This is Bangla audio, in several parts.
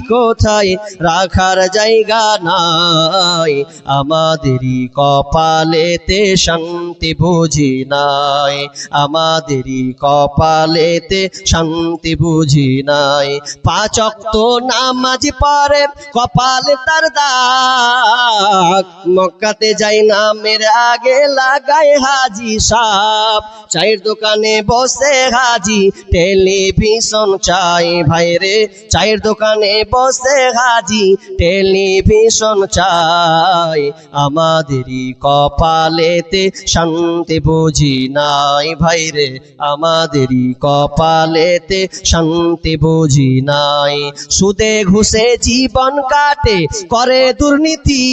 কোথায়? রাখার জায়গা নাই। আমাদেরই কপালেতে শান্তি বুঝি নাই। আমাদেরই কপালেতে শান্তি বুঝি নাই। পাঁচ অক্ত নামাজ পরে কপালে তার দাগ। মক্কাতে যাই নামের আগে লাগায় হাজি সাপ। চায়ের দোকানে বসে হাজি, টেলিভিশন চাই। ভাইরে, চায়ের দোকানে বসে হাজি টেলিভিশন চাই। আমাদেরই কপালেতে শান্তি বুঝি নাই ভাইরে। আমাদেরই কপালেতে শান্তি বুঝি নাই। সুদে ঘুষে জীবন কাটে, করে দুর্নীতি।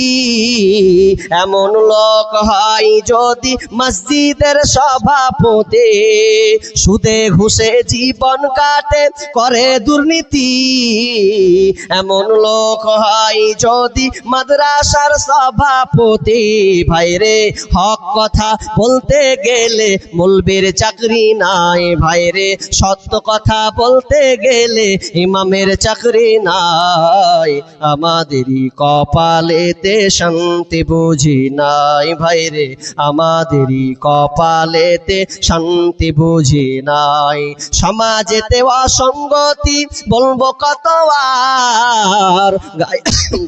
এমন লোক হয় যদি মসজিদের সভাপতি। সুদে ঘুষে জীবন কাটে, করে দুর্নীতি। এমন লোক হয় যদি মাদ্রাসার সভাপতি। ভাইরে হক কথা বলতে গেলে মুলবির চাকরি নাই। ভাইরে সত্য কথা বলতে গেলে ইমামের চাকরি নাই। আমাদেরই কপালেতে শান্তি বুঝি নাই। ভাইরে আমাদেরই কপালেতে শান্তি বুঝি নাই। সমাজেতে অসঙ্গতি বলব কত আর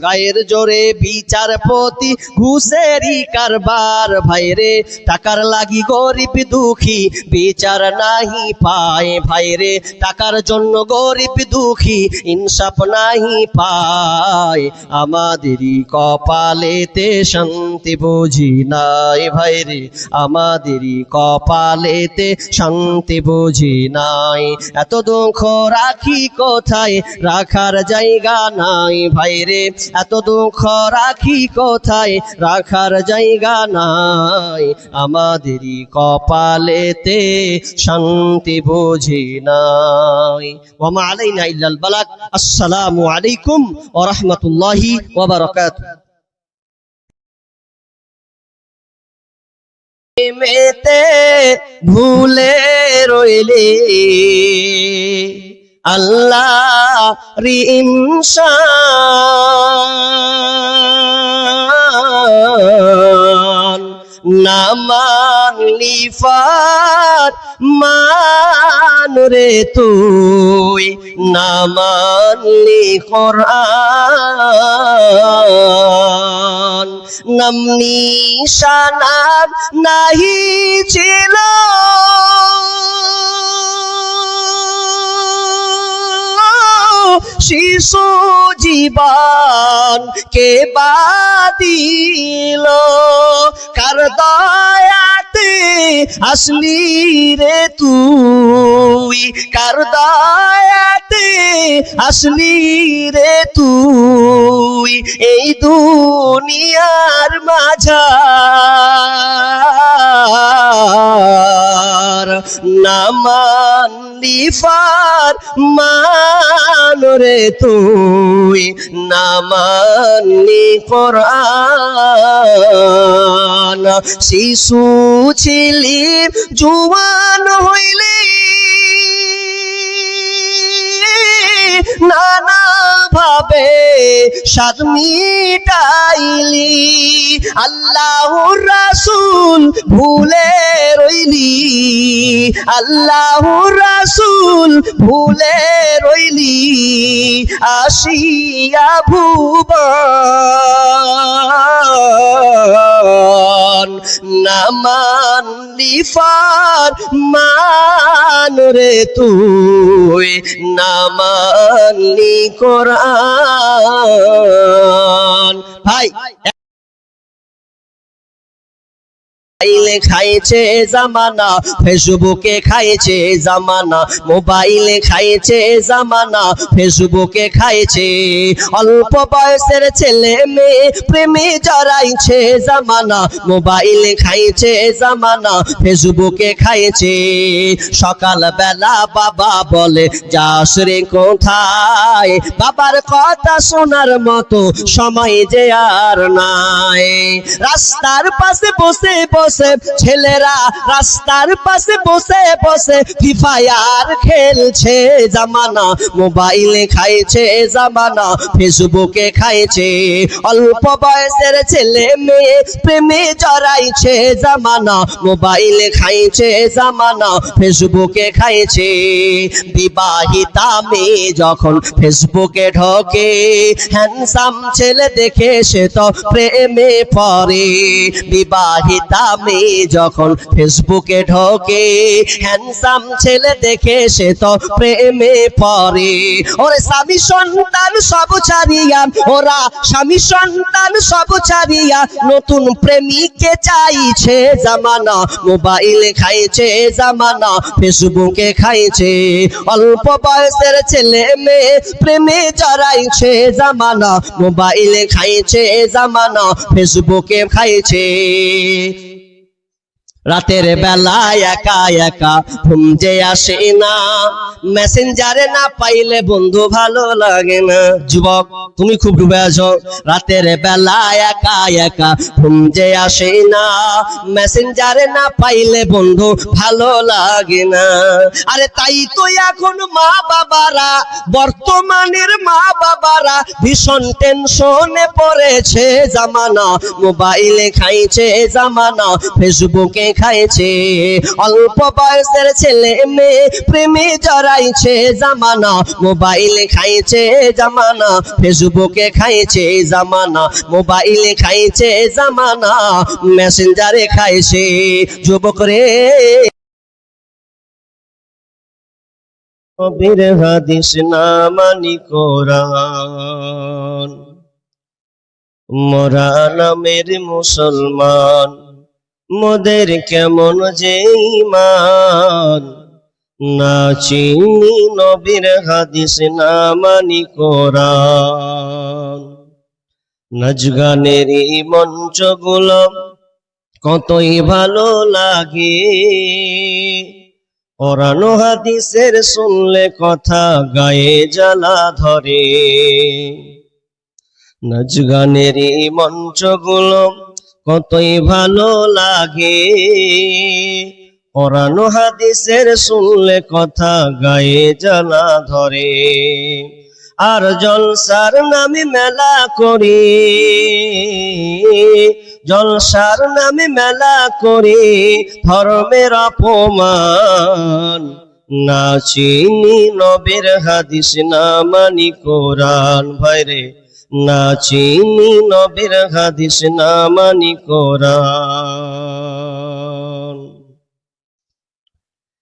গায়ের জোরে বিচারপতি ঘুষেরই কারবার। ভাইরে, টাকার লাগি গরিব দুঃখী, বিচার নাহি পায়। ভাইরে, টাকার জন্য গরিব দুঃখী, ইনসাফ নাহি পায়। আমাদেরই কপালেতে শান্তি বুঝি নাই। ভাইরে, আমাদেরই কপালেতে শান্তি বুঝি নাই। এত দুঃখ রাখি কোথায়? রাখার জায়গা নাই ভাইরে এত দুঃখ রাখি কোথায়? রাখার জায়গা নাই আমাদেরই কপালেতে। শান্তি বুঝি নাই। ওমা আলাইনা ইল্লাল বালাক। আসসালামু আলাইকুম ওয়া রাহমাতুল্লাহি ওয়া মেতে ভুলে রইলে। আল্লাহ রিমসান নামান লিফাত মান রে তুই নামানলি কোরআন। নাম নিশানাম নাহি ছিল। শিশু জীবন কে বাদিল কার দয়াতে আসলি রে তুই? কার দয়াতে আসলি রে তুই? এই দুনিয়ার মাঝার নামান লিফার মান রে তুই নামানি কোরআন শিশু ছিলি জুয়ান হইলি নানা ভাবে স্বাদ মিটাইলি আল্লাহর রাসূল ভুলে রইলি আল্লাহর রাসূল ভুলে রইলি, আসিয়া ভুবন, নামান লিফার মান রে তুই কোরআন। ভাই মোবাইলে খাইছে জামানা, ফেসবুকে খাইছে জামানা, মোবাইলে খাইছে জামানা, ফেসবুকে খাইছে। অল্প বয়সের ছেলে মেয়ে প্রেমে জড়াইছে জামানা, মোবাইলে খাইছে জামানা, ফেসবুকে খাইছে। সকাল বেলা বাবা বলে, যাস রে কোথায়? বাবার কথা শোনার মতো সময় যে আর নাই। রাস্তার পাশে বসে বসে বসে, ছেলেরা রাস্তার পাশে বসে বসে ফ্রি ফায়ার খেলছে জামানা, মোবাইলে খাইছে জামানা ফেসবুকে খাইছে। অল্প বয়সের ছেলে মেয়ে প্রেমে জড়াইছে জামানা, মোবাইলে খাইছে জামানা ফেসবুকে খাইছে। বিবাহিতা মেয়ে যখন ফেসবুকে ঢোকে হ্যান্ডসাম ছেলে দেখে সে তো প্রেমে পড়ে। বিবাহিতা মেয়ে যখন ফেসবুকে ঢোকে। হ্যান্ডসাম ছেলে দেখে সে তো প্রেমে পড়ে। ওরে স্বামী সন্তান সব ছাড়িয়া, ওরা স্বামী সন্তান সব ছাড়িয়া, নতুন প্রেমিককে চাইছে জামানা, মোবাইলে খাইছে জামানা, ফেসবুকে খাইছে। অল্প বয়সের ছেলে মেয়ে প্রেমে জড়াইছে জামানা, মোবাইলে খাইছে জামানা, ফেসবুকে খাইছে। রাতের বেলা একা একা ঘুম যে আসে না। মেসেঞ্জারে না পাইলে বন্ধু ভালো লাগে না। যুবক তুমি খুব ডুবে আছো। রাতের বেলায় একা একা ঘুম যে আসে না। মেসেঞ্জারে না পাইলে বন্ধু ভালো লাগে না। আরে তাই তো এখন মা বাবারা, বর্তমানের মা বাবারা ভীষণ টেনশনে পড়েছে জামানা। মোবাইলে খাইছে জামানা ফেসবুকে খাইছে। অল্প বয়সের ছেলে মেয়ে প্রেমে জড়াইছে জামানা। মোবাইলে খাইছে জামানা ফেসবুকে খাইছে জামানা, মোবাইলে খাইছে জামানা, মেসেঞ্জারে খাইছে। যুবক রে। হাদিস না মানি কোরআন। মোরা নামের মুসলমান, মোদের কেমন যে ইমান না চিনি নবীর হাদিস, না মানি কোরআন। নাচ গানের এই মঞ্চগুলো কতই ভালো লাগে। কোরআন হাদিসের শুনলে কথা গায়ে জ্বালা ধরে। নাচ গানের এই মঞ্চগুলো কতই ভালো লাগে। কোরআন হাদিসের শুনলে কথা গায়ে জ্বালা ধরে। আর জলসার নামে মেলা করি, জলসার নামে মেলা করি, ধর্মের অপমান। না চিনি নবের হাদিস, না মানি কোরআন। ভাইরে না চিনি নবের হাদিস, না মানি কোরআন।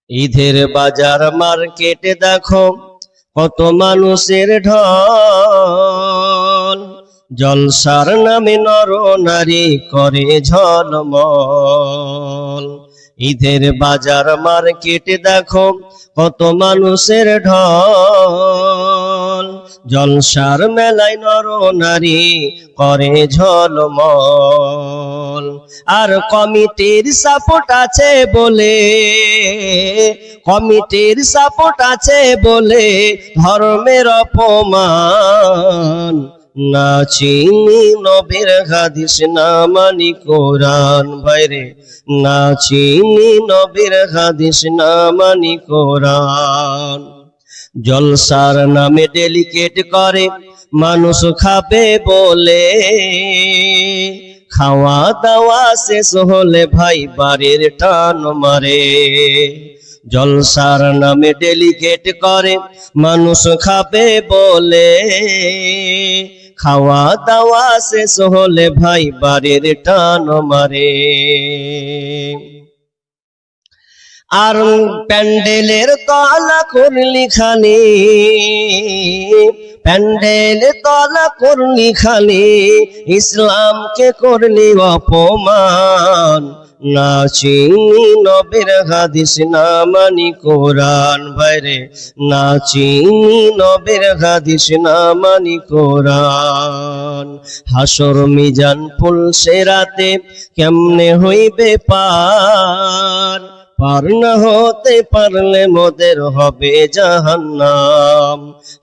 ঈদের বাজার মার্কেটে দেখো, কত মানুষের ঢল। জলসার নামে নর নারী করে ঝলমল। ঈদের বাজার মার্কেটে দেখো, কত মানুষের ঢল। জলসার মেলায় নর নারী করে ঝলমল। আর কমিটির সাপোর্ট আছে বলে, কমিটির সাপোর্ট আছে বলে ধর্মের অপমান। না চিনি নবীর হাদিস, না মানি কোরআন, ভাইরে। না চিনি নবীর হাদিস, না মানি কোরআন। জলসার নামে ডেলিকেট করে, মানুষ খাবে বলে। খাওয়া দাওয়া শেষ হলে ভাই বাড়ির টান মারে। জলসার নামে ডেলিগেট করে, মানুষ খাবে বলে। খাওয়া দাওয়া শেষ হলে ভাই বাড়ির টান মারে। আর প্যান্ডেলের তলা করলি খালি প্যান্ডেল তলা করলি খালি ইসলামকে করলি অপমান। না চিনি নবের হাদিস, না মানি কোরআন। বাইরে না চিনি নবের হাদিস, না মানি কোরআন। হাসর মিজান ফুল সেরাতে কেমনে হইবে পার? পার না হতে পারলে মোদের হবে জাহান্নাম।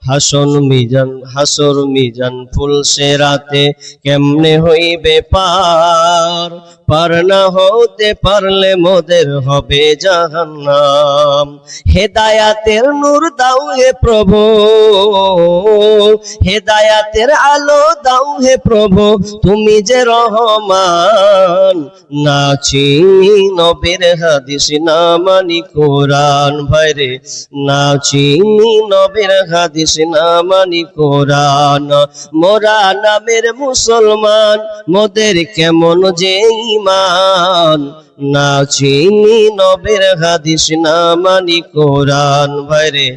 হাসন মিজান, হাসর মিজান ফুলসে রাতে কেমনে হইবে পার? পার না হতে পারলে মোদের হবে জাহান্নাম। হেদায়াতের নূর দাও হে প্রভু, হেদায়াতের আলো দাও হে প্রভু, তুমি যে রহমান। না চিনি নবীর হাদিস না মানি কোরআন ভাইরে না চিনি নবীর হাদিস, না মানি কোরআন। মোরা নামের মুসলমান, মোদের কেমন যে ইমান না চিনি নবীর হাদিস, না মানি কোরআন ভাইরে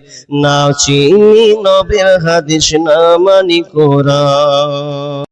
না চিনি নবীর হাদিস, না মানি কোরআন।